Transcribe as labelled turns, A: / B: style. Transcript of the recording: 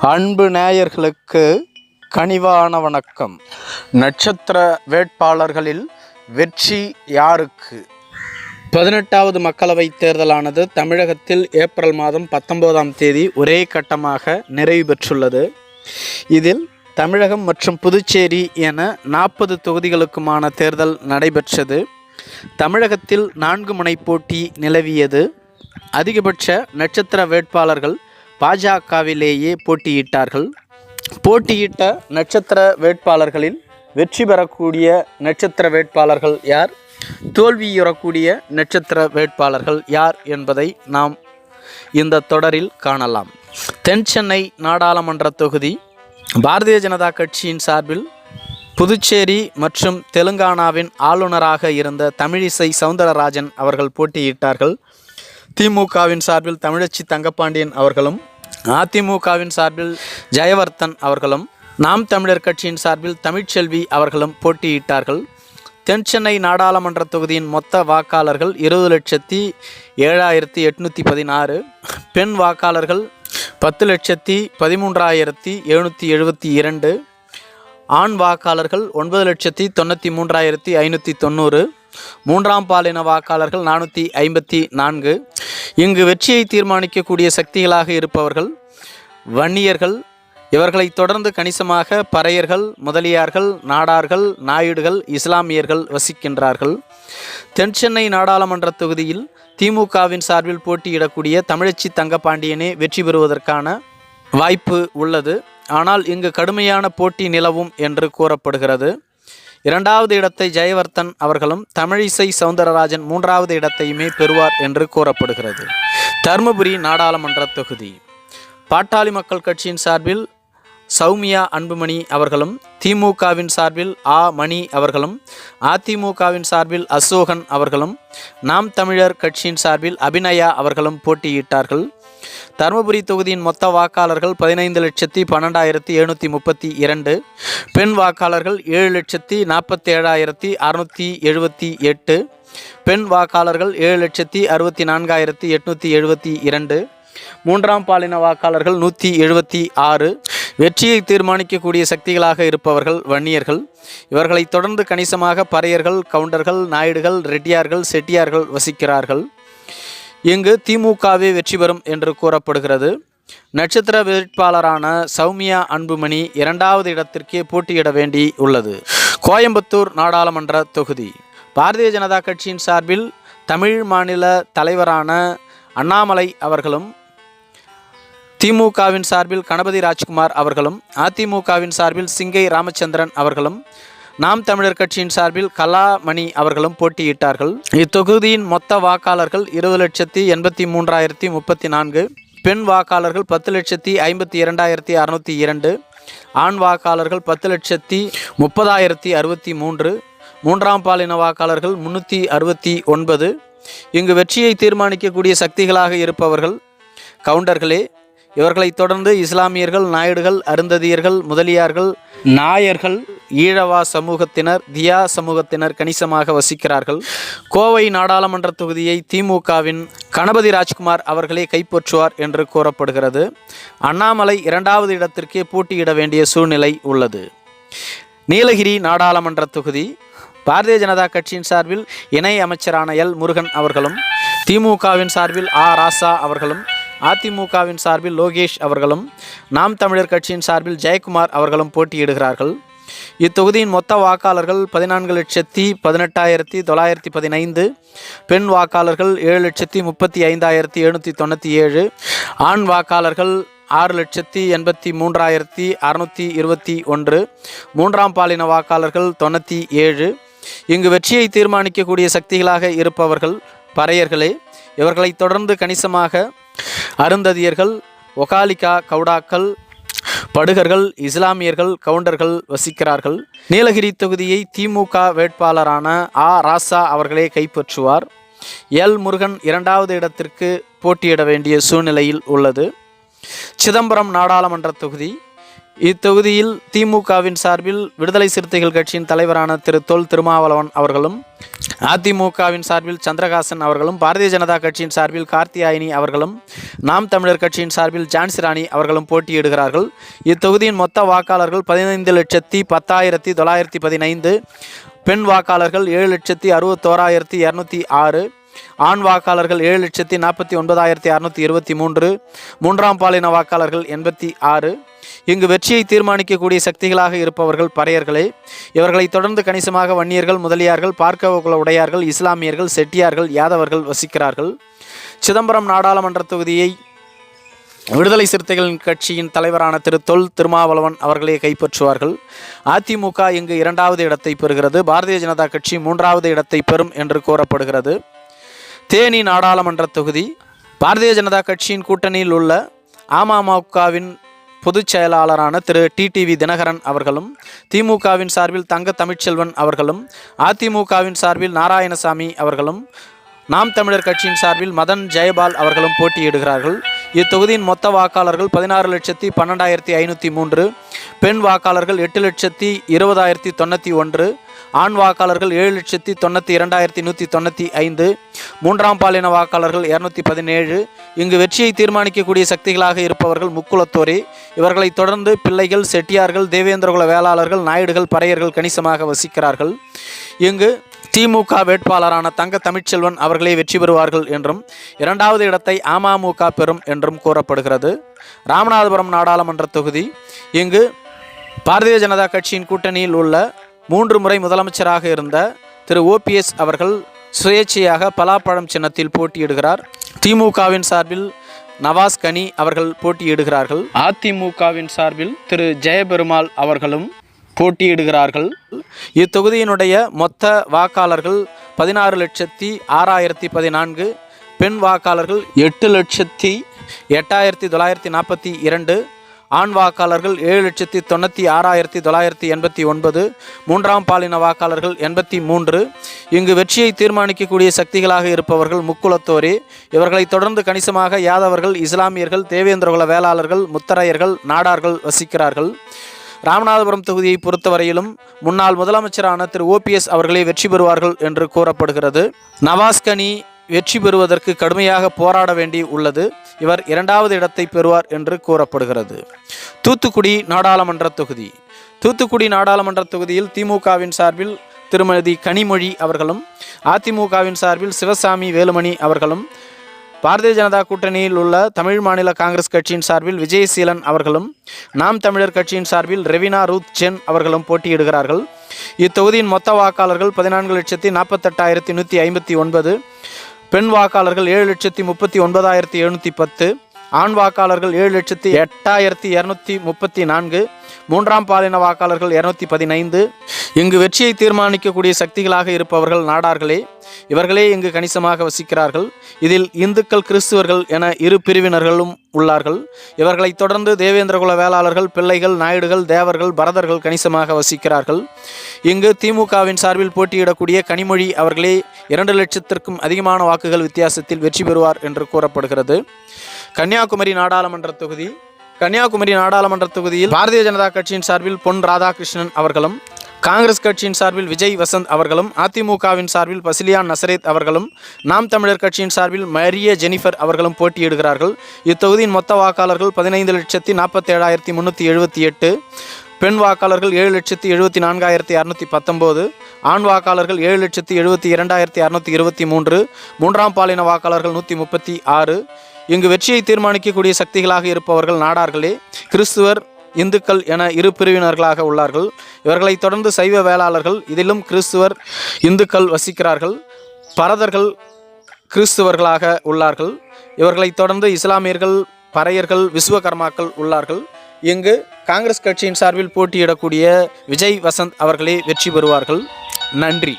A: அன்பு நேயர்களுக்கு கனிவான வணக்கம். நட்சத்திர வேட்பாளர்களில் வெற்றி யாருக்கு? பதினெட்டாவது மக்களவைத் தேர்தலானது தமிழகத்தில் ஏப்ரல் மாதம் பத்தொன்பதாம் தேதி ஒரே கட்டமாக நிறைவு பெற்றுள்ளது. இதில் தமிழகம் மற்றும் புதுச்சேரி என நாற்பது தொகுதிகளுக்குமான தேர்தல் நடைபெற்றது. தமிழகத்தில் நான்கு முனை போட்டி நிலவியது. அதிகபட்ச நட்சத்திர வேட்பாளர்கள் பாஜகவிலேயே போட்டியிட்டார்கள். போட்டியிட்ட நட்சத்திர வேட்பாளர்களில் வெற்றி பெறக்கூடிய நட்சத்திர வேட்பாளர்கள் யார்? தோல்வியுறக்கூடிய நட்சத்திர வேட்பாளர்கள் யார் என்பதை நாம் இந்த தொடரில் காணலாம். தென் சென்னை நாடாளுமன்ற தொகுதி பாரதிய ஜனதா கட்சியின் சார்பில் புதுச்சேரி மற்றும் தெலுங்கானாவின் ஆளுநராக இருந்த தமிழிசை சவுந்தரராஜன் அவர்கள் போட்டியிட்டார்கள். திமுகவின் சார்பில் தமிழச்சி தங்கப்பாண்டியன் அவர்களும் அதிமுகவின் சார்பில் ஜெயவர்த்தன் அவர்களும் நாம் தமிழர் கட்சியின் சார்பில் தமிழ்ச்செல்வி அவர்களும் போட்டியிட்டார்கள். தென் சென்னை நாடாளுமன்ற தொகுதியின் மொத்த வாக்காளர்கள் இருபது லட்சத்தி ஏழாயிரத்தி எட்நூற்றி பதினாறு பெண் வாக்காளர்கள் பத்து லட்சத்தி பதிமூன்றாயிரத்தி எழுநூற்றி எழுபத்தி இரண்டு ஆண் வாக்காளர்கள் ஒன்பது லட்சத்தி தொண்ணூற்றி மூன்றாயிரத்தி ஐநூற்றி தொண்ணூறு மூன்றாம் பாலின வாக்காளர்கள் நானூற்றி ஐம்பத்தி நான்கு இங்கு வெற்றியை தீர்மானிக்கக்கூடிய சக்திகளாக இருப்பவர்கள் வன்னியர்கள் இவர்களை தொடர்ந்து கணிசமாக பறையர்கள் முதலியார்கள் நாடார்கள் நாயுடுகள் இஸ்லாமியர்கள் வசிக்கின்றார்கள். தென் சென்னை நாடாளுமன்ற தொகுதியில் திமுகவின் சார்பில் போட்டியிடக்கூடிய தமிழச்சி தங்கப்பாண்டியனே வெற்றி பெறுவதற்கான வாய்ப்பு உள்ளது. ஆனால் இங்கு கடுமையான போட்டி நிலவும் என்று கூறப்படுகிறது. இரண்டாவது இடத்தை ஜெயவர்த்தன் அவர்களும் தமிழிசை சவுந்தரராஜன் மூன்றாவது இடத்தையுமே பெறுவார் என்று கூறப்படுகிறது. தருமபுரி நாடாளுமன்ற தொகுதி. பாட்டாளி மக்கள் கட்சியின் சார்பில் சௌமியா அன்புமணி அவர்களும் திமுகவின் சார்பில் ஆ. மணி அவர்களும் அதிமுகவின் சார்பில் அசோகன் அவர்களும் நாம் தமிழர் கட்சியின் சார்பில் அபிநயா அவர்களும் போட்டியிட்டார்கள். தருமபுரி தொகுதியின் மொத்த வாக்காளர்கள் பதினைந்து லட்சத்தி பன்னெண்டாயிரத்தி எழுநூற்றி முப்பத்தி இரண்டு. பெண் வாக்காளர்கள் ஏழு லட்சத்தி நாற்பத்தி ஏழாயிரத்தி அறுநூற்றி எழுபத்தி எட்டு. பெண் வாக்காளர்கள் ஏழு லட்சத்தி அறுபத்தி நான்காயிரத்தி எட்நூற்றி எழுபத்தி இரண்டு. மூன்றாம் பாலின வாக்காளர்கள் நூற்றி எழுபத்தி ஆறு. வெற்றியை தீர்மானிக்கக்கூடிய சக்திகளாக இருப்பவர்கள் வன்னியர்கள். இவர்களை தொடர்ந்து கணிசமாக பறையர்கள் கவுண்டர்கள் நாயுடுகள் ரெட்டியார்கள் செட்டியார்கள் வசிக்கிறார்கள். இங்கு திமுகவே வெற்றி பெறும் என்று கூறப்படுகிறது. நட்சத்திர வேட்பாளரான சௌமியா அன்புமணி இரண்டாவது இடத்திற்கே போட்டியிட வேண்டி உள்ளது. கோயம்புத்தூர் நாடாளுமன்ற தொகுதி. பாரதிய ஜனதா கட்சியின் சார்பில் தமிழ் மாநில தலைவரான அண்ணாமலை அவர்களும் திமுகவின் சார்பில் கணபதி ராஜ்குமார் அவர்களும் அதிமுகவின் சார்பில் சிங்கை ராமச்சந்திரன் அவர்களும் நாம் தமிழர் கட்சியின் சார்பில் கலாமணி அவர்களும் போட்டியிட்டார்கள். இத்தொகுதியின் மொத்த வாக்காளர்கள் இருபது லட்சத்தி எண்பத்தி மூன்றாயிரத்தி முப்பத்தி நான்கு பெண் வாக்காளர்கள் பத்து லட்சத்தி ஐம்பத்தி இரண்டாயிரத்தி அறுநூற்றி இரண்டு ஆண் வாக்காளர்கள் பத்து லட்சத்தி முப்பதாயிரத்தி அறுபத்தி மூன்று மூன்றாம் பாலின வாக்காளர்கள் முன்னூற்றி அறுபத்தி ஒன்பது. இங்கு வெற்றியை தீர்மானிக்கக்கூடிய சக்திகளாக இருப்பவர்கள் கவுண்டர்களே இவர்களைத் தொடர்ந்து இஸ்லாமியர்கள் நாயுடுகள் அருந்ததியர்கள் முதலியார்கள் நாயர்கள் ஈழவா சமூகத்தினர் தியா சமூகத்தினர் கணிசமாக வசிக்கிறார்கள். கோவை நாடாளுமன்ற தொகுதியை திமுகவின் கணபதி ராஜ்குமார் அவர்களே கைப்பற்றுவார் என்று கூறப்படுகிறது. அண்ணாமலை இரண்டாவது இடத்திற்கே போட்டியிட வேண்டிய சூழ்நிலை உள்ளது. நீலகிரி நாடாளுமன்ற தொகுதி பாரதிய ஜனதா கட்சியின் சார்பில் இணை அமைச்சரான எல் முருகன் அவர்களும் திமுகவின் சார்பில் ஆ ராசா அவர்களும் அதிமுகவின் சார்பில் லோகேஷ் அவர்களும் நாம் தமிழர் கட்சியின் சார்பில் ஜெயக்குமார் அவர்களும் போட்டியிடுகிறார்கள். இத்தொகுதியின் மொத்த வாக்காளர்கள் பதினான்கு லட்சத்தி பதினெட்டாயிரத்தி தொள்ளாயிரத்தி பதினைந்து பெண் வாக்காளர்கள் ஏழு லட்சத்தி முப்பத்தி ஐந்தாயிரத்தி எழுநூற்றி தொண்ணூற்றி ஏழு ஆண் வாக்காளர்கள் ஆறு லட்சத்தி எண்பத்தி மூன்றாயிரத்தி அறுநூற்றி இருபத்தி ஒன்று மூன்றாம் பாலின வாக்காளர்கள் தொண்ணூற்றி ஏழு. இங்கு வெற்றியை தீர்மானிக்கக்கூடிய சக்திகளாக இருப்பவர்கள் பறையர்களே இவர்களை தொடர்ந்து கணிசமாக அருந்ததியர்கள் ஒகாலிகா கவுடாக்கள் படுகர்கள் இஸ்லாமியர்கள் கவுண்டர்கள் வசிக்கிறார்கள். நீலகிரி தொகுதியை திமுக வேட்பாளரான ஆ. ராசா அவர்களே கைப்பற்றுவார். எல். முருகன் இரண்டாவது இடத்திற்கு போட்டியிட வேண்டிய சூழ்நிலையில் உள்ளது. சிதம்பரம் நாடாளுமன்ற தொகுதி இத்தொகுதியில் திமுகவின் சார்பில் விடுதலை சிறுத்தைகள் கட்சியின் தலைவரான திரு தொல் திருமாவளவன் அவர்களும் அதிமுகவின் சார்பில் சந்திரகாசன் அவர்களும் பாரதிய ஜனதா கட்சியின் சார்பில் கார்த்தியாயினி அவர்களும் நாம் தமிழர் கட்சியின் சார்பில் ஜான்சி ராணி அவர்களும் போட்டியிடுகிறார்கள். இத்தொகுதியின் மொத்த வாக்காளர்கள் பதினைந்து லட்சத்தி பத்தாயிரத்தி தொள்ளாயிரத்தி பதினைந்து பெண் வாக்காளர்கள் ஏழு லட்சத்தி அறுபத்தோராயிரத்தி இரநூத்தி ஆறு ஆண் வாக்காளர்கள் ஏழு லட்சத்தி நாற்பத்தி ஒன்பதாயிரத்தி அறுநூத்தி இருபத்தி மூன்று மூன்றாம் பாலின வாக்காளர்கள் எண்பத்தி ஆறு இங்கு வெற்றியை தீர்மானிக்கக்கூடிய சக்திகளாக இருப்பவர்கள் பறையர்களே. இவர்களை தொடர்ந்து கணிசமாக வன்னியர்கள் முதலியார்கள் பார்க்கவகுல உடையார்கள் இஸ்லாமியர்கள் செட்டியார்கள் யாதவர்கள் வசிக்கிறார்கள். சிதம்பரம் நாடாளுமன்ற தொகுதியை விடுதலை சிறுத்தைகளின் கட்சியின் தலைவரான திரு தொல் திருமாவளவன் அவர்களே கைப்பற்றுவார்கள். அதிமுக இங்கு இரண்டாவது இடத்தை பெறுகிறது. பாரதிய ஜனதா கட்சி மூன்றாவது இடத்தை பெறும் என்று கூறப்படுகிறது. தேனி நாடாளுமன்ற தொகுதி. பாரதிய ஜனதா கட்சியின் கூட்டணியில் உள்ள அமமுகவின் பொதுச் செயலாளரான திரு டிடிவி தினகரன் அவர்களும் திமுகவின் சார்பில் தங்க தமிழ்ச்செல்வன் அவர்களும் அதிமுகவின் சார்பில் நாராயணசாமி அவர்களும் நாம் தமிழர் கட்சியின் சார்பில் மதன் ஜெயபால் அவர்களும் போட்டியிடுகிறார்கள். இத்தொகுதியின் மொத்த வாக்காளர்கள் பதினாறு லட்சத்தி பன்னெண்டாயிரத்தி ஐநூற்றி மூன்று பெண் வாக்காளர்கள் எட்டு லட்சத்தி இருபதாயிரத்தி தொண்ணூற்றி ஒன்று ஆண் வாக்காளர்கள் ஏழு லட்சத்தி தொண்ணூற்றி இரண்டாயிரத்தி நூற்றி தொண்ணூற்றி ஐந்து மூன்றாம் பாலின வாக்காளர்கள் இரநூத்தி பதினேழு. இங்கு வெற்றியை தீர்மானிக்கக்கூடிய சக்திகளாக இருப்பவர்கள் முக்குலத்தோரே இவர்களைத் தொடர்ந்து பிள்ளைகள் செட்டியார்கள் தேவேந்திரகுல வேளாளர்கள் நாயுடுகள் பறையர்கள் கணிசமாக வசிக்கிறார்கள். இங்கு திமுக வேட்பாளரான தங்க தமிழ்ச்செல்வன் அவர்களே வெற்றி பெறுவார்கள் என்றும் இரண்டாவது இடத்தை அமமுக பெறும் என்றும் கூறப்படுகிறது. ராமநாதபுரம் நாடாளுமன்ற தொகுதி. இங்கு பாரதிய ஜனதா கட்சியின் கூட்டணியில் உள்ள மூன்று முறை முதலமைச்சராக இருந்த திரு ஓபிஎஸ் அவர்கள் சுயேட்சையாக பலாப்பழம் சின்னத்தில் போட்டியிடுகிறார். திமுகவின் சார்பில் நவாஸ் கனி அவர்கள் போட்டியிடுகிறார்கள். அதிமுகவின் சார்பில் திரு ஜெயபெருமாள் அவர்களும் போட்டியிடுகிறார்கள். இத்தொகுதியினுடைய மொத்த வாக்காளர்கள் பதினாறு லட்சத்தி ஆறாயிரத்தி பதினான்கு பெண் வாக்காளர்கள் எட்டு லட்சத்தி எட்டாயிரத்தி தொள்ளாயிரத்தி நாற்பத்தி இரண்டு ஆண் வாக்காளர்கள் ஏழு லட்சத்தி தொண்ணூற்றி ஆறாயிரத்தி தொள்ளாயிரத்தி எண்பத்தி ஒன்பது மூன்றாம் பாலின வாக்காளர்கள் எண்பத்தி மூன்று. இங்கு வெற்றியை தீர்மானிக்கக்கூடிய சக்திகளாக இருப்பவர்கள் முக்குலத்தோரே இவர்களை தொடர்ந்து கணிசமாக யாதவர்கள் இஸ்லாமியர்கள் தேவேந்திரகுல வேளாளர்கள் முத்தரையர்கள் நாடார்கள் வசிக்கிறார்கள். ராமநாதபுரம் தொகுதியை பொறுத்தவரையிலும் முன்னாள் முதலமைச்சரான திரு ஓபிஎஸ் அவர்களே வெற்றி பெறுவார்கள் என்று கூறப்படுகிறது. நவாஸ்கனி வெற்றி பெறுவதற்கு கடுமையாக போராட வேண்டி உள்ளது. இவர் இரண்டாவது இடத்தை பெறுவார் என்று கூறப்படுகிறது. தூத்துக்குடி நாடாளுமன்ற தொகுதி. தூத்துக்குடி நாடாளுமன்ற தொகுதியில் திமுகவின் சார்பில் திருமதி கனிமொழி அவர்களும் அதிமுகவின் சார்பில் சிவசாமி வேலுமணி அவர்களும் பாரதிய ஜனதா கூட்டணியில் உள்ள தமிழ் மாநில காங்கிரஸ் கட்சியின் சார்பில் விஜயசீலன் அவர்களும் நாம் தமிழர் கட்சியின் சார்பில் ரெவினா ரூத் சென் அவர்களும் போட்டியிடுகிறார்கள். இத்தொகுதியின் மொத்த வாக்காளர்கள் பதினான்கு லட்சத்தி நாற்பத்தெட்டாயிரத்தி நூற்றி ஐம்பத்தி ஒன்பது பெண் வாக்காளர்கள் ஏழு லட்சத்தி முப்பத்தி ஒன்பதாயிரத்தி எழுநூற்றி பத்து ஆண் வாக்காளர்கள் ஏழு லட்சத்தி எட்டாயிரத்தி இரநூத்தி முப்பத்தி நான்கு மூன்றாம் பாலின வாக்காளர்கள் இரநூத்தி பதினைந்து. இங்கு வெற்றியை தீர்மானிக்கக்கூடிய சக்திகளாக இருப்பவர்கள் நாடார்களே இவர்களே இங்கு கணிசமாக வசிக்கிறார்கள். இதில் இந்துக்கள் கிறிஸ்துவர்கள் என இரு பிரிவினர்களும் உள்ளார்கள். இவர்களைத் தொடர்ந்து தேவேந்திரகுல வேளாளர்கள் பிள்ளைகள் நாயுடுகள் தேவர்கள் பரதர்கள் கணிசமாக வசிக்கிறார்கள். இங்கு திமுகவின் சார்பில் போட்டியிடக்கூடிய கனிமொழி அவர்களே இரண்டு லட்சத்திற்கும் அதிகமான வாக்குகள் வித்தியாசத்தில் வெற்றி பெறுவார் என்று கூறப்படுகிறது. கன்னியாகுமரி நாடாளுமன்ற தொகுதி கன்னியாகுமரி நாடாளுமன்ற தொகுதியில் பாரதிய ஜனதா கட்சியின் சார்பில் பொன் ராதாகிருஷ்ணன் அவர்களும் காங்கிரஸ் கட்சியின் சார்பில் விஜய் வசந்த் அவர்களும் அதிமுகவின் சார்பில் பசிலியான் நசரேத் அவர்களும் நாம் தமிழர் கட்சியின் சார்பில் மரிய ஜெனிஃபர் அவர்களும் போட்டியிடுகிறார்கள். இத்தொகுதியின் மொத்த வாக்காளர்கள் பதினைந்து லட்சத்தி நாற்பத்தேழாயிரத்தி முந்நூற்றி எழுபத்தி எட்டு பெண் வாக்காளர்கள் ஏழு லட்சத்தி எழுபத்தி நான்காயிரத்தி அறுநூற்றி பத்தொம்போது ஆண் வாக்காளர்கள் ஏழு லட்சத்தி எழுபத்தி இரண்டாயிரத்தி அறுநூற்றி இருபத்தி மூன்று மூன்றாம் பாலின வாக்காளர்கள் நூற்றி முப்பத்தி ஆறு இங்கு வெற்றியை தீர்மானிக்கக்கூடிய சக்திகளாக இருப்பவர்கள் நாடார்களே கிறிஸ்துவர் இந்துக்கள் என இரு பிரிவினர்களாக உள்ளார்கள். இவர்களை தொடர்ந்து சைவ வேளாளர்கள் இதிலும் கிறிஸ்துவர் இந்துக்கள் வசிக்கிறார்கள். பரதர்கள் கிறிஸ்துவர்களாக உள்ளார்கள். இவர்களை தொடர்ந்து இஸ்லாமியர்கள் பறையர்கள் விஸ்வகர்மாக்கள் உள்ளார்கள். இங்கு காங்கிரஸ் கட்சியின் சார்பில் போட்டியிடக்கூடிய விஜய் வசந்த் அவர்களே வெற்றி பெறுவார்கள். நன்றி.